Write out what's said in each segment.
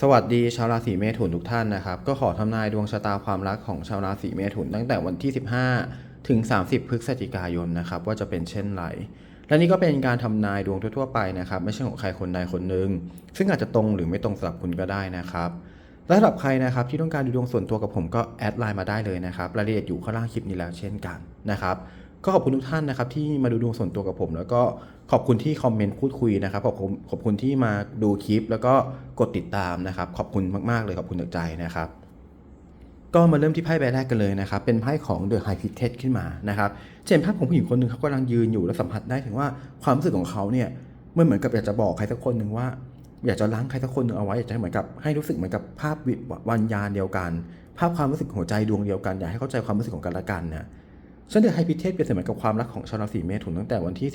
สวัสดีชาวราศีเมถุนทุกท่านนะครับ ก็ขอทำนายดวงชะตาความรักของชาวราศีเมถุนตั้งแต่วันที่ 15 ถึง 30 พฤศจิกายนนะครับ ว่าจะเป็นเช่นไรและนี่ก็เป็นการทำนายดวงทั่วๆไปนะครับ ไม่ใช่ของใครคนใดคนหนึ่งซึ่งอาจจะตรงหรือไม่ตรงสำหรับคุณก็ได้นะครับและสำหรับใครนะครับที่ต้องการดูดวงส่วนตัวกับผมก็แอดไลน์มาได้เลยนะครับรายละเอียดอยู่ข้างล่างคลิปนี้แล้วเช่นกันนะครับ ก็ขอบคุณทุกท่านนะครับที่มาดูดวงส่วนตัวกับผม แล้วก็ขอบคุณที่คอมเมนต์พูดคุยนะครับขอบคุณขอบคุณที่มาดูคลิป แล้วก็กดติดตามนะครับ ขอบคุณมากๆเลยขอบคุณจากใจนะครับก็มาเริ่มที่ไพ่ใบแรกกันเลยนะครับ เป็นไพ่ของ The High Priestess ขึ้นมานะครับเห็นภาพของผู้หญิงคนหนึ่งเขากำลังยืนอยู่และสัมผัสได้ถึงว่าความรู้สึกของเขาเนี่ยมันเหมือนกับอยากจะบอกใครสักคนหนึ่งว่า อยากจะล้างใครสักคนหนึ่งเอาไว้อยากจะให้เหมือนกับให้รู้สึกเหมือนกับภาพวิวัญญาณเดียวกัน ภาพความรู้สึกหัวใจดวงเดียวกันอยากให้เข้าใจความรู้สึกของกันและกันนะ ฉันเดอะไฮพิเทสเปรียบเสมือนกับความรักของชาวราศีเมถุนตั้งแต่วันที่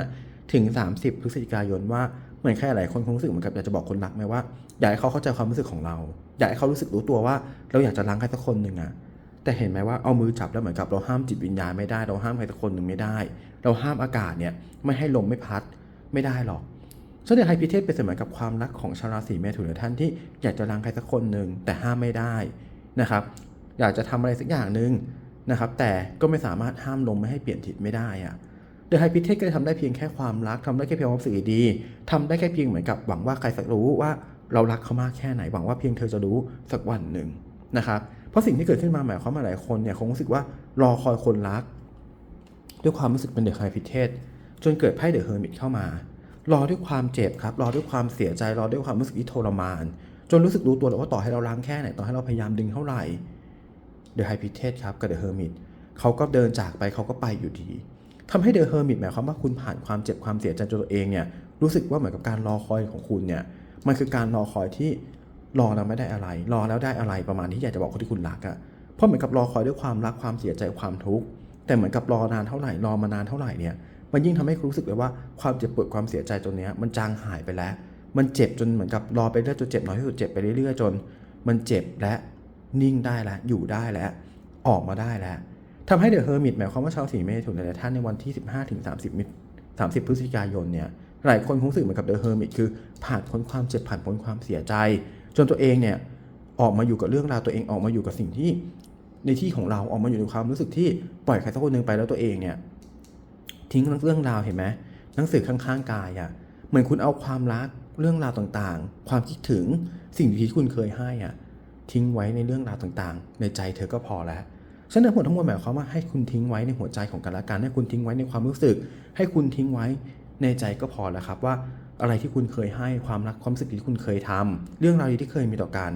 15 ถึง 30 พฤศจิกายนว่าเหมือนใครหลายคนคงรู้สึกเหมือนกับอยากจะบอกคนรักไหมว่าอยากให้เขาเข้าใจความรู้สึกของเรา อยากให้เขารู้สึกรู้ตัวว่าเราอยากจะล้างใครสักคนหนึ่งอะแต่เห็นไหมว่าเอามือจับแล้วเหมือนกับเราห้ามจิตวิญญาณไม่ได้เราห้ามใครสักคนหนึ่งไม่ได้ เราห้ามอากาศเนี่ยไม่ให้ลมไม่พัดไม่ได้หรอกฉันเดอะไฮพิเทสเป็นเสมือนกับความรักของชาวราศีเมถุนหรือท่านที่อยากจะล้างใครสักคนหนึ่งแต่ห้ามไม่ได้นะครับอยากจะทำอะไรสักอย่างหนึ่ง นะครับแต่ก็ไม่สามารถห้ามลมไม่ให้เปลี่ยนทิศไม่ได้อะเดอะไฮพิเทสก็ทำได้เพียงแค่ความรักทำได้แค่เพียงความรู้สึกดีๆทำได้แค่เพียงเหมือนกับหวังว่าใครสักรู้ว่าเรารักเขามากแค่ไหนหวังว่าเพียงเธอจะรู้สักวันหนึ่งนะครับเพราะสิ่งที่เกิดขึ้นมาหมายความว่าหลายคนเนี่ยคงรู้สึกว่ารอคอยคนรัก ด้วยความรู้สึกเป็นเดอะไฮพิเทสจนเกิดไพ่เดอะเฮอร์มิตเข้ามารอด้วยความเจ็บครับ รอด้วยความเสียใจ รอด้วยความรู้สึกที่ทรมาน จนรู้สึกรู้ตัวแล้วว่าต่อให้เราล้างแค่ไหน ต่อให้เราพยายามดึงเท่าไหร่ เดอะไฮพิเทสครับกับเดอะเฮอร์มิตเขาก็เดินจากไปเขาก็ไปอยู่ดีทำให้เดอะเฮอร์มิตหมายความว่าคุณผ่านความเจ็บความเสียใจจนตัวเองเนี่ยรู้สึกว่าเหมือนกับการรอคอยของคุณเนี่ยมันคือการรอคอยที่รอแล้วไม่ได้อะไร รอแล้วได้อะไรประมาณที่อยากจะบอกคนที่คุณรักอะ่ะเพราะเหมือนกับรอคอยด้วยความรักความเสียใจความทุกข์แต่เหมือนกับรอนานเท่าไหร่รอมานานเท่าไหร่เนี่ยมันยิ่งทำให้คุณรู้สึกเลยว่าความเจ็บปวดความเสียใจจนเนี้ยมันจางหายไปแล้ว มันเจ็บจนเหมือนกับรอไปเรื่อยจนเจ็บน้อยที่สุดเจ็บไปเรื่อยๆจน มันเจ็บและ นิ่งได้แล้ว อยู่ได้แล้ว ออกมาได้แล้วทำให้เดอะเฮอร์มิตหมายความว่าชาวสีเมถุนหลายท่านในวันที่ 15ถึง30มิถุ30 พฤศจิกายนเนี่ยหลายคนคงรู้สึกเหมือนกับเดอะเฮอร์มิตคือผ่านพ้นความเจ็บผ่านพ้นความเสียใจ จนตัวเองเนี่ยออกมาอยู่กับเรื่องราวตัวเองออกมาอยู่กับสิ่งที่ในที่ของเราออกมาอยู่ในความรู้สึกที่ปล่อยใครสักคนหนึ่งไปแล้วตัวเองเนี่ยทิ้งเรื่องราวเห็นไหมหนังสือข้างๆกายอะ่ะเหมือนคุณเอาความรักเรื่องราวต่างๆ ความคิดถึงสิ่งที่คุณเคยให้อะ ทิ้งไว้ในเรื่องราวต่างๆ ในใจเธอก็พอแล้วฉะนั้นทั้งหมดทั้งมวลหมายความว่าให้คุณทิ้งไว้ในหัวใจของกันและกันให้คุณทิ้งไว้ในความรู้สึก ให้คุณทิ้งไว้ในใจก็พอแล้วครับว่าอะไรที่คุณเคยให้ความรักความรู้สึกที่คุณเคยทำเรื่องราวดีที่เคยมีต่อกัน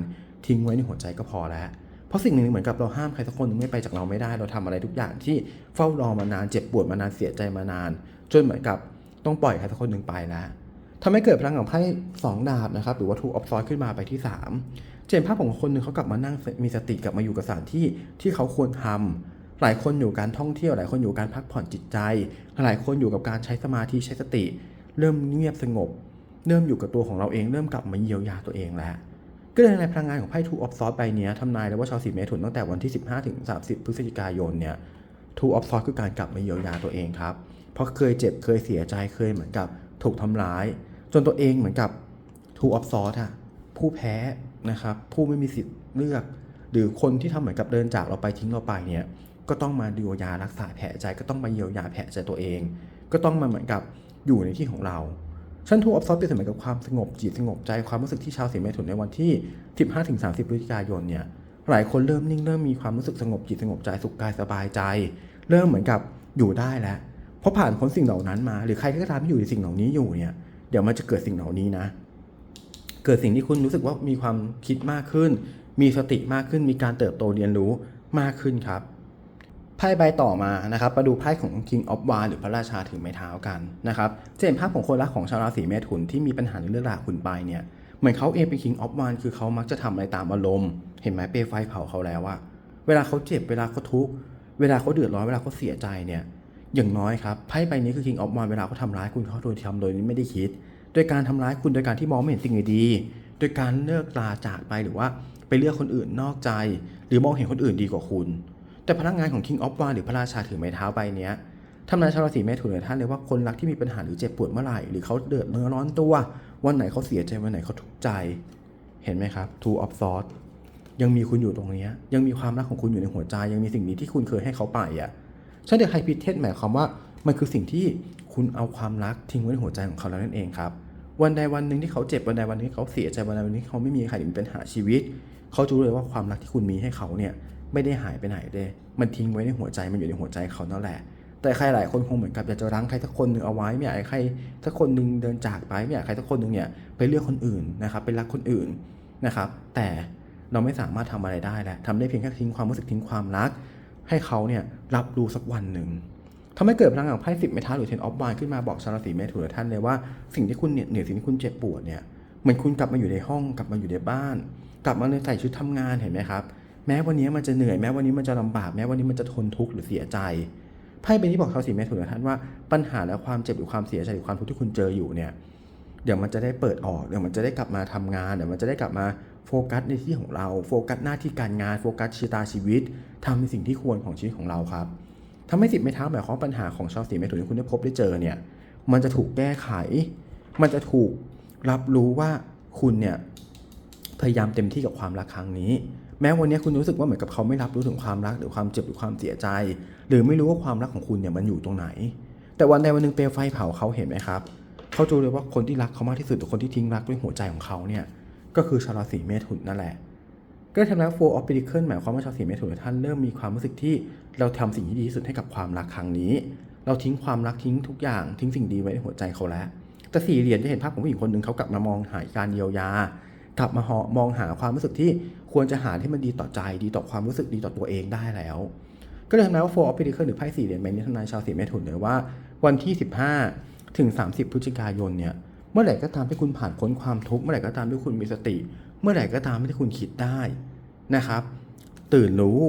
ทิ้งไว้ในหัวใจก็พอแล้วเพราะสิ่งหนึ่งเหมือนกับเราห้ามใครสักคนหนึ่งไม่ไปจากเราไม่ได้เราทำอะไรทุกอย่างที่เฝ้ารอมานานเจ็บปวดมานานเสียใจมานาน จนเหมือนกับต้องปล่อยใครสักคนหนึ่งไปแล้ว ทำให้เกิดพลังของไพ่สองดาบนะครับ หรือว่าทูออฟซอยขึ้นมาไปที่สามเจนภาพของคนหนึ่งเขากลับมานั่งมีสติกลับมาอยู่กับสถานที่ที่เขาควรทำหลายคนอยู่การท่องเที่ยวหลายคนอยู่การพักผ่อนจิตใจ หลายคนอยู่กับการใช้สมาธิใช้สติ เริ่มเงียบสงบ เริ่มอยู่กับตัวของเราเอง เริ่มกลับมาเยียวยาตัวเองแล้วก็เลยในพลังงานของไพ่ทูออฟซอสใบนี้ยทำนายแล้วว่าชาวสีเมถุนตั้งแต่วันที่ 15 ถึง 30 พฤศจิกายนเนี่ยทูออฟซอสคือการกลับมาเยียวยาตัวเองครับ เพราะเคยเจ็บเคยเสียใจเคยเหมือนกับถูกทำร้าย จนตัวเองเหมือนกับทูออฟซอสอะผู้แพ้นะครับ ผู้ไม่มีสิทธิ์เลือก หรือคนที่ทำเหมือนกับเดินจากเราไปทิ้งเราไปเนี่ยก็ต้องมาเยียารักษาแผลใจก็ต้องมาเยียวยาแผลใจตัวเอง ก็ต้องมาเหมือนกับอยู่ในที่ของเราชั้นทูออฟซอสเป็นเหมือนกับความสงบจิตสงบใจความรู้สึกที่ชาวสีเมถุนในวันที่ 15-30พฤศจิกายนเนี่ยหลายคนเริ่มนิ่งเริ่มมีความรู้สึกสงบจิตสงบใจสุขกายสบายใจ เริ่มเหมือนกับอยู่ได้แล้วเพราะผ่านพ้นสิ่งเหล่านั้นมา หรือใครก็ตามที่อยู่ในสิ่งเหล่านี้อยู่เนี่ย เดี๋ยวมันจะเกิดสิ่งเหล่านี้นะ เกิดสิ่งที่คุณรู้สึกว่ามีความคิดมากขึ้น มีสติมากขึ้น มีการเติบโตเรียนรู้มากขึ้นครับไพ่ใบต่อมานะครับมาดูไพ่ของ King of w a n d หรือพระราชาถือไม้เท้ากันนะครับจะเห็นภาพของคนรักของชาวราศีเมถุนที่มีปัญหาในเรื่องราวคุณไปเนี่ยเหมือนเขาเองเป็น King of w a n d คือเขามักจะทำอะไรตามอารมณ์ เห็นไหมเปลวไฟเผาเขาแล้วอะเวลาเขาเจ็บเวลาเขาทุกข์เวลาเขาเดือดร้อนเวลาเขาเสียใจเนี่ยอย่างน้อยครับไพ่ใบนี้คือ King of w a n d เวลาเขาทำร้ายคุณเขาโดยทำโดยไม่ได้คิด โดยการทำร้ายคุณโดยการที่มองไม่เห็นสิ่งดีๆโดยการเลิกลาจากไปหรือว่าไปเลือกคนอื่นนอกใจ หรือมองเห็นคนอื่นดีกว่าคุณ แต่พนักงานของ King of w a n d หรือพระราชาถือไม้เท้าใบนี้ทำนายชาวราศีเมถุนเลยท่านเลยว่าคนรักที่มีปัญหาหรือเจ็บปวดเมื่อไหร่ หรือเขาเดือดเนื้อร้อนตัว วันไหนเขาเสียใจวันไหนเขาทุกข์ใจ เห็นไหมครับ two of swords ยังมีคุณอยู่ตรงนี้ ยังมีความรักของคุณอยู่ในหัวใจ ยังมีสิ่งนี้ที่คุณเคยให้เขาไปอะฉะนันเดไฮพิเทสหมายความว่ามันคือสิ่งที่คุณเอาความรักทิ้งไว้ในหัวใจของเขาแล้วนั่นเองครับ วันใดวันหนึ่งที่เขาเจ็บวันใดวันหนึงที่เขาเสียใจวันใดวันหนึงที่เขาไม่มีใครหรือมีปัญหาชีวิต เขาจะรู้เลยว่าความรักที่คุณมีให้เขาเนี่ยไม่ได้หายไปไหนเลยมันทิ้งไว้ในหัวใจมันอยู่ในหัวใจเขานั่นแหละ แต่ใครหลายคนคงเหมือนกับอยากจะรั้งใครสักคนหนึ่งเอาไว้ไม่อยากให้ใครสักคนหนึ่งเดินจากไปไม่อยากใครสักคนหนึ่งเนี่ยไปเลือกคนอื่นนะครับไปรักคนอื่นนะครับ แต่เราไม่สามารถทำอะไรได้แหละทำได้เพียงแค่ทิ้งความรู้สึกทิ้งความรัก ให้เขาเนี่ยรับรู้สักวันหนึ่ง ทำให้เกิดพลังของไพ่สิบเมทัลหรือเทนออฟวานขึ้นมาบอกชาวราศีเมถุนท่านเลยว่าสิ่งที่คุณเหน็ดเหนื่อยสิ่งที่คุณเจ็บปวดเนี่ยเหมือนคุณกลับมาอยู่ในห้องกลับมาอยู่ในบ้าน กลับมาในใส่ชุดทำงานเห็นไหมครับ แม้วันนี้มันจะเหนื่อยแม้วันนี้มันจะลำบากแม้วันนี้มันจะทนทุกข์หรือเสียใจไพ่เป็นที่บอกชาวสีเมถุนท่านว่าปัญหาและความเจ็บหรือความเสียใจหรือความทุกข์ที่คุณเจออยู่เนี่ยเดี๋ยวมันจะได้เปิดออกเดี๋ยวมันจะได้กลับมาทำงานเดี๋ยวมันจะได้กลับมาโฟกัสในที่ของเรา โฟกัสหน้าที่การงานโฟกัสชะตาชีวิตทำในสิ่งที่ควรของชีวิตของเราครับ ทำให้สิบไม่เท้าหมายความปัญหาของชาวสีเมถุนที่คุณได้พบได้เจอเนี่ย มันจะถูกแก้ไข มันจะถูกรับรู้ว่าคุณเนี่ยพยายามเต็มที่กับความรักครั้งนี้ แม้วันนี้คุณรู้สึกว่าเหมือนกับเขาไม่รับรู้ถึงความรักหรือความเจ็บหรือความเสียใจ หรือไม่รู้ว่าความรักของคุณเนี่ยมันอยู่ตรงไหน แต่วันใดวันหนึ่งเปลวไฟเผาเขาเห็นไหมครับเขาจะรู้เลยว่าคนที่รักเขามากที่สุดหรือคนที่ทิ้งรักด้วยหัวใจของเขาเนี่ยก็คือชาวราศีเมถุนนั่นแหละ ก็ทำแล้ว four of pentacles หมายความว่าชาวราศีเมถุนท่านเริ่มมีความรู้สึกที่เราทำสิ่งที่ดีที่สุดให้กับความรักครั้งนี้ เราทิ้งความรักทิ้งทุกอย่างทิ้งสิ่งดีไว้ในหัวใจเขาแล้ว แต่สี่เหรียญจะเห็นภาพของผู้หญิงคนหนึ่งเขากลับมามองหาการเยียวยา กลับมาหามองหาความรู้สึกที่ควรจะหาที่มันดีต่อใจดีต่อความรู้สึกดีต่อตัวเองได้แล้ว ก็เลยทำนายว่า four of pentacles หรือไพ่สี่เหรียญใบนี้ทำนายชาวสีเมถุนเลยว่า วันที่ 15 ถึง 30 พฤศจิกายนเนี่ยเมื่อไหร่ก็ตามที่คุณผ่านพ้นความทุกข์เมื่อไหร่ก็ตามที่คุณมีสติ เมื่อไหร่ก็ตามที่คุณคิดได้นะครับ ตื่นรู้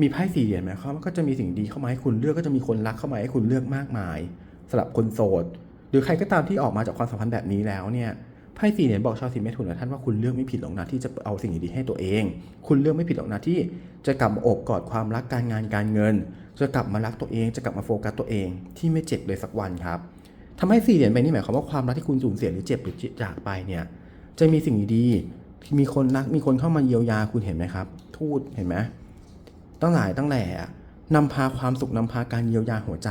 มีไพ่สี่เหรียญไหมครับก็จะมีสิ่งดีเข้ามาให้คุณเลือกก็จะมีคนรักเข้ามาให้คุณเลือกมากมายสำหรับคนโสด หรือใครก็ตามที่ออกมาจากความสัมพันธ์แบบนี้แล้วเนี่ยไพ่สี่เหรียญบอกชาวสีเมถุนนะท่านว่าคุณเลือกไม่ผิดหรอกนะที่จะเอาสิ่งดีๆให้ตัวเอง คุณเลือกไม่ผิดหรอกนะที่จะกลับมาอบกอดความรักการงานการเงิน จะกลับมารักตัวเอง จะกลับมาโฟกัสตัวเอง ที่ไม่เจ็บเลยสักวันครับทำให้สี่เหรียญใบนี้หมายความว่าความรักที่คุณสูญเสียหรือเจ็บหรือจากไปเนี่ยจะมีสิ่งดี มีคนรักมีคนเข้ามาเยียวยาคุณเห็นไหมครับ ทูตเห็นไหมตั้งหลายตั้งแหล่อะนำพาความสุขนำพาการเยียวยาหัวใจ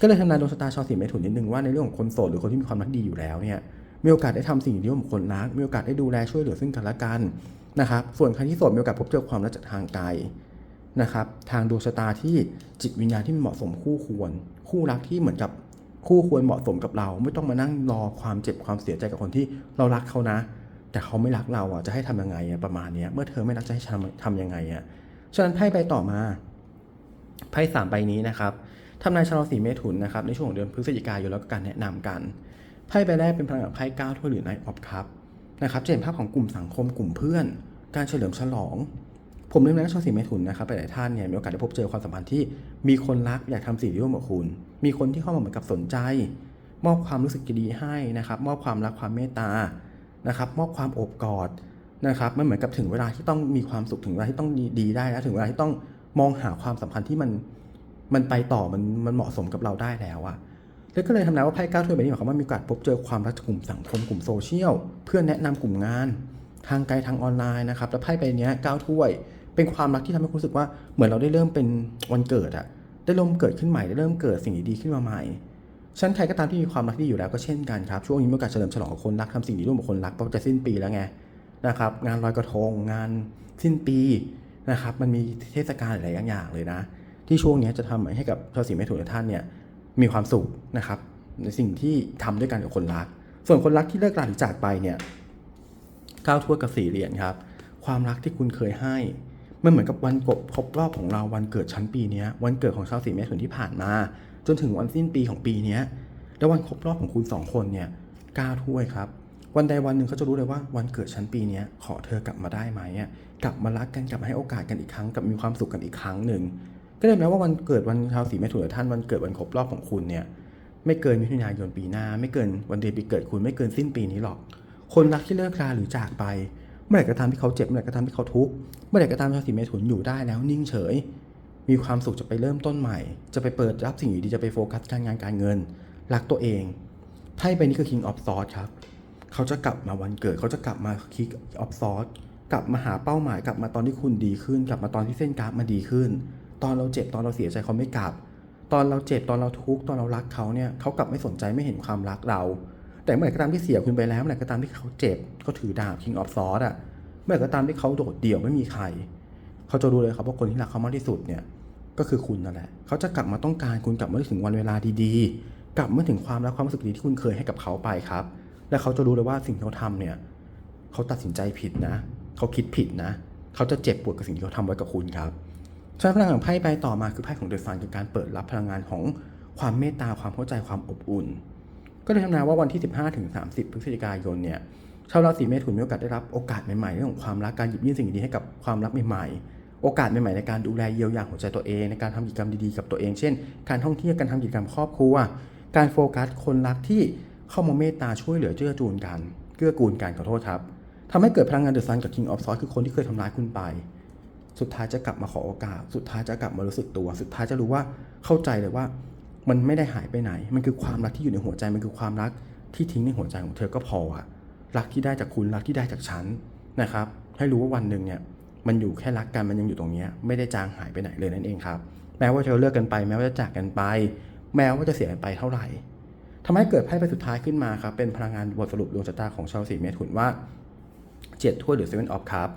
ก็เลยทำนายดวงชะตาชาวสีเมถุนนิดนึงว่าในเรื่องของคนโสดหรือคนที่มีความรักดีอยู่แล้วเนี่ยมีโอกาสได้ทำสิ่งที่ร่วมกับคนรัก มีโอกาสได้ดูแลช่วยเหลือซึ่งกันและกันนะครับ ส่วนใครที่โสดมีโอกาสพบเจอความรักจากทางไกลนะครับ ทางดวงชะตาที่จิตวิญญาณที่เหมาะสมคู่ควร คู่รักที่เหมือนกับคู่ควรเหมาะสมกับเรา ไม่ต้องมานั่งรอความเจ็บความเสียใจกับคนที่เรารักเขานะ แต่เขาไม่รักเราอะจะให้ทำยังไงอะประมาณเนี้ยเมื่อเธอไม่รักจะให้ทำทำยังไงอะฉะนั้นไพ่ใบต่อมาไพ่สามใบนี้นะครับทำนายชาวราศีเมถุนนะครับในช่วงเดือนพฤศจิกายนแล้วก็การแนะนำกันไพ่ใบแรกเป็นพลังไพ่เก้าถ้วยหรือไนท์ออฟคัพนะครับจะเห็นภาพของกลุ่มสังคมกลุ่มเพื่อน การเฉลิมฉลอง ผมเรื่องนั้นชาวราศีเมถุนนะครับหลายท่านเนี่ยมีโอกาสได้พบเจอความสัมพันธ์ที่มีคนรักอยากทำสิ่งที่ร่วมกับคุณ มีคนที่เข้ามาเหมือนกับสนใจ มอบความรู้สึกดีๆให้นะครับ มอบความรักความเมตตา นะครับมอบความโอบกอดนะครับมันเหมือนกับถึงเวลาที่ต้องมีความสุขถึงเวลาที่ต้องดีได้แล้วถึงเวลาที่ต้องมองหาความสัมพันธ์ที่มันมันไปต่อมันมันเหมาะสมกับเราได้แล้วอะแล้วก็เลยทำนายว่าไพ่เก้าถ้วยใบนี้หมายความว่ามีโอกาสพบเจอความรักกลุ่มสังคมกลุ่มโซเชียลเพื่อแนะนำกลุ่มงาน ทางไกลทางออนไลน์นะครับแล้วไพ่ใบนี้เก้าถ้วย เป็นความรักที่ทำให้รู้สึกว่าเหมือนเราได้เริ่มเป็นวันเกิดอะได้เริ่มเกิดขึ้นใหม่ได้เริ่มเกิดสิ่งดีๆขึ้นมาใหม่ ฉะนันใครก็ตามที่มีความรักที่อยู่แล้วก็เช่นกันครับช่วงนี้มีโอกาสเฉลิมฉลองกับคนรักทำสิ่งดีร่วมกับคนรักเพราะจะสิ้นปีแล้วไงนะครับงานลอยกระทงงานสิ้นปีนะครับมันมีเทศกาลหลายอย่างเลยนะ ที่ช่วงนี้จะทำให้กับชาวสีเมถุนท่านเนี่ยมีความสุขนะครับในสิ่งที่ทำด้วยกันกับคนรัก ส่วนคนรักที่เลิกราหรือจากไปเนี่ยก้าวทั่วกับสี่เหรียญครับ ความรักที่คุณเคยให้มันเหมือนกับวันกบครบรอบของเราวันเกิดชั้นปีนี้วันเกิดของชาวสีเมถุนที่ผ่านมา จนถึงวันสิ้นปีของปีนี้แล้ววันครบรอบของคุณสองคนเนี่ยก้าถ้วยครับ วันใดวันหนึ่งเขาจะรู้เลยว่าวันเกิดฉันปีนี้ขอเธอกลับมาได้ไหมกลับมารักกันกลับมาให้โอกาสกันอีกครั้งกลับมีความสุขกันอีกครั้งหนึ่งก็เลยแม้ว่าวันเกิดวันชาวสีเมถุนท่านวันเกิดวันครบรอบของคุณเนี่ยไม่เกินมิถุนายนปีหน้า ไม่เกินวันเดือนปีเกิดคุณไม่เกินสิ้นปีนี้หรอก คนรักที่เลิกราหรือจากไป เมื่อไหร่ก็ตามที่เขาเจ็บเมื่อไหร่ก็ตามที่เขาทุกข์เมื่อไหร่ก็ตามที่ชาวสีเมถุนอยู่ได้แล้วนิ่งเฉย มีความสุขจะไปเริ่มต้นใหม่ จะไปเปิดรับสิ่งดีๆจะไปโฟกัสการงานการเงิน รักตัวเองไพ่ใบนี้คือ King of Swords ครับ เขาจะกลับมาวันเกิด เขาจะกลับมาคิกออฟซอสกลับมาหาเป้าหมายกลับมาตอนที่คุณดีขึ้น กลับมาตอนที่เส้นกราฟมันดีขึ้น ตอนเราเจ็บตอนเราเสียใจเขาไม่กลับ ตอนเราเจ็บตอนเราทุกข์ตอนเรารักเขาเนี่ยเขากลับไม่สนใจไม่เห็นความรักเรา แต่เมื่อไหร่ก็ตามที่เสียคุณไปแล้วเมื่อไหร่ก็ตามที่เขาเจ็บเขาถือดาบ King of Swords อะเมื่อไหร่ก็ตามที่เขาโดดเดี่ยวไม่มีใคร เขาจะรู้เลยครับว่าคนที่รักเขามากที่สุดเนี่ย ก็คือคุณนั่นแหละเขาจะกลับมาต้องการคุณกลับมาถึงวันเวลาดีๆ กลับมาถึงความรักความรู้สึกดีที่คุณเคยให้กับเขาไปครับ และเขาจะรู้เลยว่าสิ่งที่เขาทำเนี่ยเขาตัดสินใจผิดนะ เขาคิดผิดนะ เขาจะเจ็บปวดกับสิ่งที่เขาทำไว้กับคุณครับฉะนั้พลังของไพ่ใบต่อมาคือไพ่ของเดอะซันคือการเปิดรับพลังงานของความเมตตาความเข้าใจความอบอุ่น ก็เลยทำนายว่าวันที่ 15ถึง30 พฤศจิกายนเนี่ยชาวราศีเมถุนมีโอกาสได้รับโอกาสใหม่ๆเรื่องของความรักการหยิบยื่นสิ่งดีๆให้กับความรักใหม่ๆ โอกาสใหม่ๆในการดูแลเยียวยาหัวใจตัวเอง ในการทำกิจกรรมดีๆกับตัวเอง เช่น การท่องเที่ยวการทำกิจกรรมครอบครัว การโฟกัสคนรักที่เข้ามาเมตตาช่วยเหลือเจื้อจูนกัน เกื้อกูลกันขอโทษครับทำให้เกิดพลังงานเดอะซันกับ King of Swords คือคนที่เคยทำร้ายคุณไป สุดท้ายจะกลับมาขอโอกาส สุดท้ายจะกลับมารู้สึกตัว สุดท้ายจะรู้ว่าเข้าใจเลยว่า มันไม่ได้หายไปไหน มันคือความรักที่อยู่ในหัวใจ มันคือความรักที่ทิ้งในหัวใจของเธอก็พออะรักที่ได้จากคุณ รักที่ได้จากฉันนะครับ ให้รู้ว่าวันหนึ่งเนี่ย มันอยู่แค่รักกันมันยังอยู่ตรงนี้ไม่ได้จางหายไปไหนเลยนั่นเองครับแม้ว่าจะเลิกกันไป แม้ว่าจะจากกันไป แม้ว่าจะเสียไปเท่าไหร่ทำให้เกิดไพ่ใบสุดท้ายขึ้นมาครับเป็นพลังงานบทสรุปดวงชะตาของชาวสีเมถุนว่าเจ็ดถ้วยหรือ Seven of Cups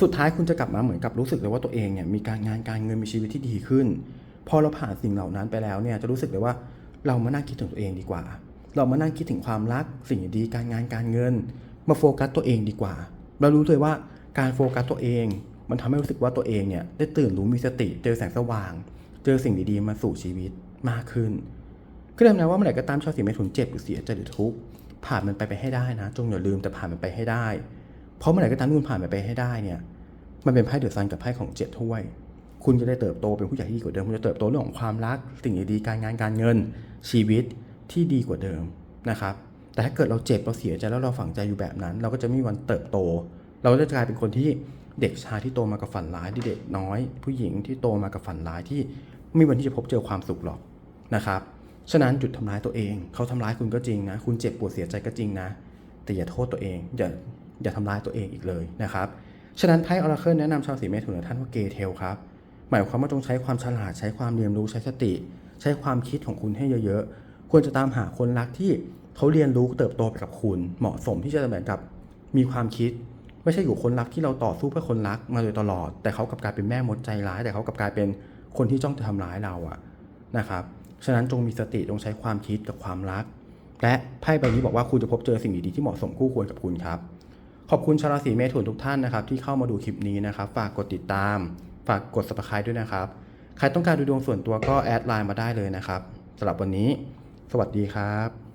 สุดท้ายคุณจะกลับมาเหมือนกับรู้สึกเลยว่าตัวเองเนี่ยมีการงานการเงินมีชีวิตที่ดีขึ้น พอเราผ่านสิ่งเหล่านั้นไปแล้วเนี่ยจะรู้สึกเลยว่าเรามานั่งคิดถึงตัวเองดีกว่า เรามานั่งคิดถึงความรักสิ่งดีการงานการเงิน มาโฟกัสตัวเองดีกว่า เรารู้เลยว่า การโฟกัสตัวเอง มันทำให้รู้สึกว่าตัวเองเนี่ยได้ตื่นรู้มีสติเจอแสงสว่าง เจอสิ่งดีๆมาสู่ชีวิตมากขึ้นก็เลยนะว่าเมื่อไหร่ก็ตามชาวสีเมถุนเจ็บหรือเสียใจหรือทุกข์ผ่านมันไปไปให้ได้นะ จงอย่าลืมแต่ผ่านมันไปให้ได้ เพราะเมื่อไหร่ก็ตามที่คุณผ่านมันไปให้ได้เนี่ย มันเป็นไพ่เดือดซันกับไพ่ของเจ็ดถ้วย คุณจะได้เติบโตเป็นผู้ใหญ่ที่ดีกว่าเดิม คุณจะเติบโตเรื่องของความรัก สิ่งดีๆการงานการเงิน ชีวิตที่ดีกว่าเดิมนะครับ แต่ถ้าเกิดเราเจ็บเราเสียใจแล้วเราฝังใจอยู่แบบนั้น เราก็จะไม่มีวันเติบโต เราจะกลายเป็นคนที่เด็กชายที่โตมากับฝันร้ายที่เด็กน้อย ผู้หญิงที่โตมากับฝันร้ายที่ไม่มีวันที่จะพบเจอความสุขหรอกนะครับฉะนั้นหยุดทำร้ายตัวเอง เขาทำร้ายคุณก็จริงนะ คุณเจ็บปวดเสียใจก็จริงนะ แต่อย่าโทษตัวเอง อย่าอย่าทำร้ายตัวเองอีกเลยนะครับ ฉะนั้นไพ่ออราเคิลแนะนำชาวสีเมถุนท่านว่าเกเทลครับ หมายความว่าจงใช้ความฉลาด ใช้ความเรียนรู้ ใช้สติ ใช้ความคิดของคุณให้เยอะๆ ควรจะตามหาคนรักที่เขาเรียนรู้เติบโตไปกับคุณ เหมาะสมที่จะเหมือนกับมีความคิด ไม่ใช่อยู่คนรักที่เราต่อสู้เพื่อคนรักมาโดยตลอด แต่เขากลับกลายเป็นแม่มดใจร้าย แต่เขากลับกลายเป็นคนที่จ้องจะทำร้ายเราอะนะครับฉะนั้นจงมีสติจงใช้ความคิดกับความรัก และไพ่ใบนี้บอกว่าคุณจะพบเจอสิ่งดีๆที่เหมาะสมคู่ควรกับคุณครับ ขอบคุณชาวราศีเมถุนทุกท่านนะครับ ที่เข้ามาดูคลิปนี้นะครับ ฝากกดติดตาม ฝากกด subscribe ด้วยนะครับ ใครต้องการดูดวงส่วนตัวก็แอดไลน์มาได้เลยนะครับสำหรับวันนี้ สวัสดีครับ